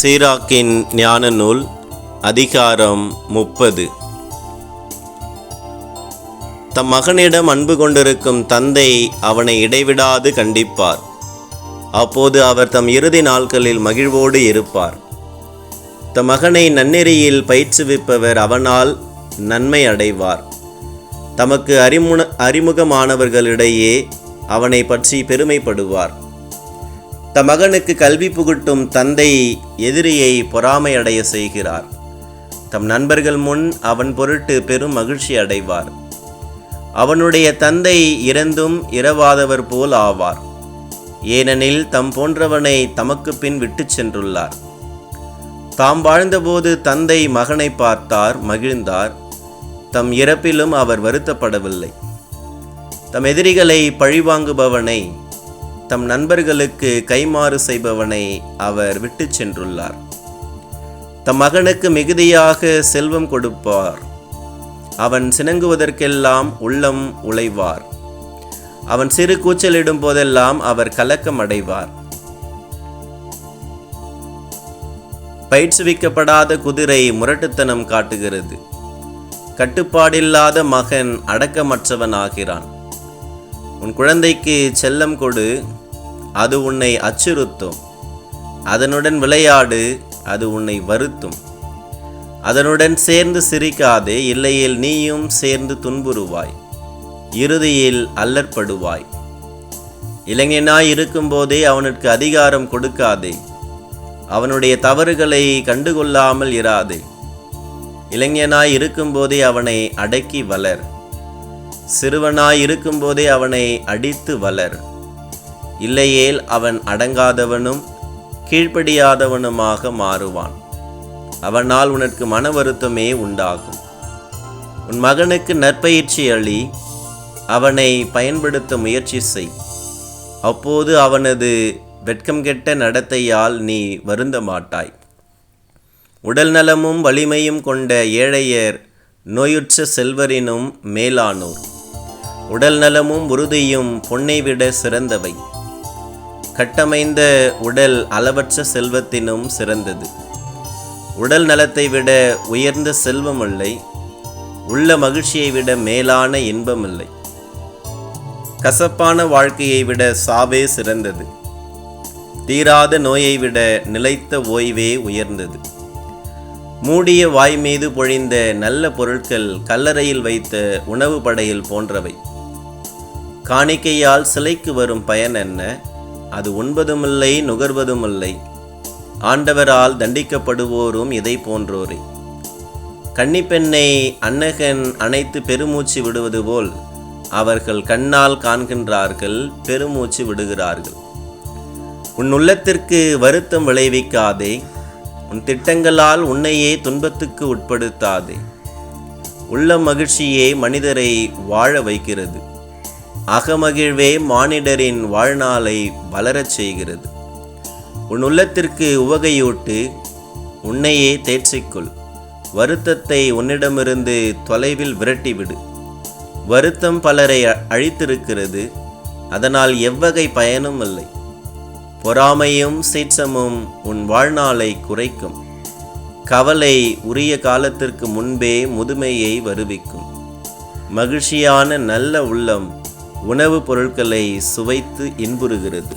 சீராக்கின் ஞான நூல் அதிகாரம் முப்பது. தம் மகனிடம் அன்பு கொண்டிருக்கும் தந்தை அவனை இடைவிடாது கண்டிப்பார். அப்போது அவர் தம் இறுதி நாட்களில் மகிழ்வோடு இருப்பார். தம் மகனை நன்னெறியில் பயிற்றுவிப்பவர் அவனால் நன்மை அடைவார். தமக்கு அறிமுன அறிமுகமானவர்களிடையே அவனை பற்றி பெருமைப்படுவார். தம் மகனுக்கு கல்வி புகட்டும் தந்தை எதிரியை பொறாமையடைய செய்கிறார். தம் நண்பர்கள் முன் அவன் பொருட்டு பெரும் மகிழ்ச்சி அடைவார். அவனுடைய தந்தை இறந்தும் இரவாதவர் போல் ஆவார். ஏனெனில் தம் போன்றவனை தமக்கு பின் விட்டுச் சென்றுள்ளார். தாம் வாழ்ந்தபோது தந்தை மகனை பார்த்தார் மகிழ்ந்தார். தம் இறப்பிலும் அவர் வருத்தப்படவில்லை. தம் எதிரிகளை பழிவாங்குபவனை தம் நண்பர்களுக்கு கைமாறு செய்பவனை அவர் விட்டுச் சென்றுள்ளார். தம் மகனுக்கு மிகுதியாக செல்வம் கொடுப்பார். அவன் சினங்குவதற்கெல்லாம் உள்ளம் உழைவார். அவன் சிறு கூச்சலிடும் போதெல்லாம் அவர் கலக்கம் அடைவார். பயிற்றுவிக்கப்படாத குதிரை முரட்டுத்தனம் காட்டுகிறது. கட்டுப்பாடில்லாத மகன் அடக்கமற்றவன் ஆகிறான் உன் குழந்தைக்கு செல்லம் கொடு அது உன்னை அச்சுறுத்தும். அதனுடன் விளையாடு அது உன்னை வருத்தும். அதனுடன் சேர்ந்து சிரிக்காதே இல்லையில் நீயும் சேர்ந்து துன்புறுவாய். இறுதியில் அல்லற்படுவாய். இளைஞனாய் இருக்கும்போதே அவனுக்கு அதிகாரம் கொடுக்காதே. அவனுடைய தவறுகளை கண்டுகொள்ளாமல் இராதே. இளைஞனாய் இருக்கும்போதே அவனை அடக்கி வளர். சிறுவனாய் இருக்கும்போதே அவனை அடித்து வளர். இல்லையேல் அவன் அடங்காதவனும் கீழ்ப்படியாதவனுமாக மாறுவான். அவனால் உனக்கு மன வருத்தமே உண்டாகும். உன் மகனுக்கு நற்பயிற்சி அளி அவனை பயன்படுத்த முயற்சி செய். அப்போது அவனது வெட்கம் கெட்ட நடத்தையால் நீ வருந்த மாட்டாய். உடல் நலமும் வலிமையும் கொண்ட ஏழையர் நோயுற்ற செல்வரினும் மேலானோர். உடல் நலமும் உறுதியும் பொன்னை விட சிறந்தவை. கட்டமைந்த உடல் அளவற்ற செல்வத்தினும் சிறந்தது. உடல் நலத்தை விட உயர்ந்த செல்வமில்லை உள்ள மகிழ்ச்சியை விட மேலான இன்பமில்லை. கசப்பான வாழ்க்கையை விட சாவே சிறந்தது. தீராத நோயை விட நிலைத்த ஓய்வே உயர்ந்தது. மூடிய வாய் மீது பொழிந்த நல்ல பொருட்கள் கல்லறையில் வைத்த உணவு படையில் போன்றவை. காணிக்கையால் சிலைக்கு வரும் பயன் என்ன? அது உண்பதுமில்லை நுகர்வதுமில்லை. ஆண்டவரால் தண்டிக்கப்படுவோரும் இதை போன்றோரே. கன்னிப்பெண்ணை அன்னகன் அணைத்து பெருமூச்சு விடுவது போல் அவர்கள் கண்ணால் காண்கின்றார்கள் பெருமூச்சு விடுகிறார்கள். உன் உள்ளத்திற்கு வருத்தம் விளைவிக்காதே உன் திட்டங்களால் உன்னையே துன்பத்துக்கு உட்படுத்தாதே. உள்ள மகிழ்ச்சியே மனிதரை வாழ வைக்கிறது. அகமகிழ்வே மானிடரின் வாழ்நாளை வளரச் செய்கிறது. உன் உள்ளத்திற்கு உவகையூட்டு உன்னையே தேற்றிக்கொள். வருத்தத்தை உன்னிடமிருந்து தொலைவில் விரட்டிவிடு. வருத்தம் பலரை அழித்திருக்கிறது அதனால் எவ்வகை பயனும் இல்லை. பொறாமையும் சீற்றமும் உன் வாழ்நாளை குறைக்கும். கவலை உரிய காலத்திற்கு முன்பே முதுமையை வருவிக்கும். மகிழ்ச்சியான நல்ல உள்ளம் உணவுப் பொருட்களை சுவைத்து இன்புறுகிறது.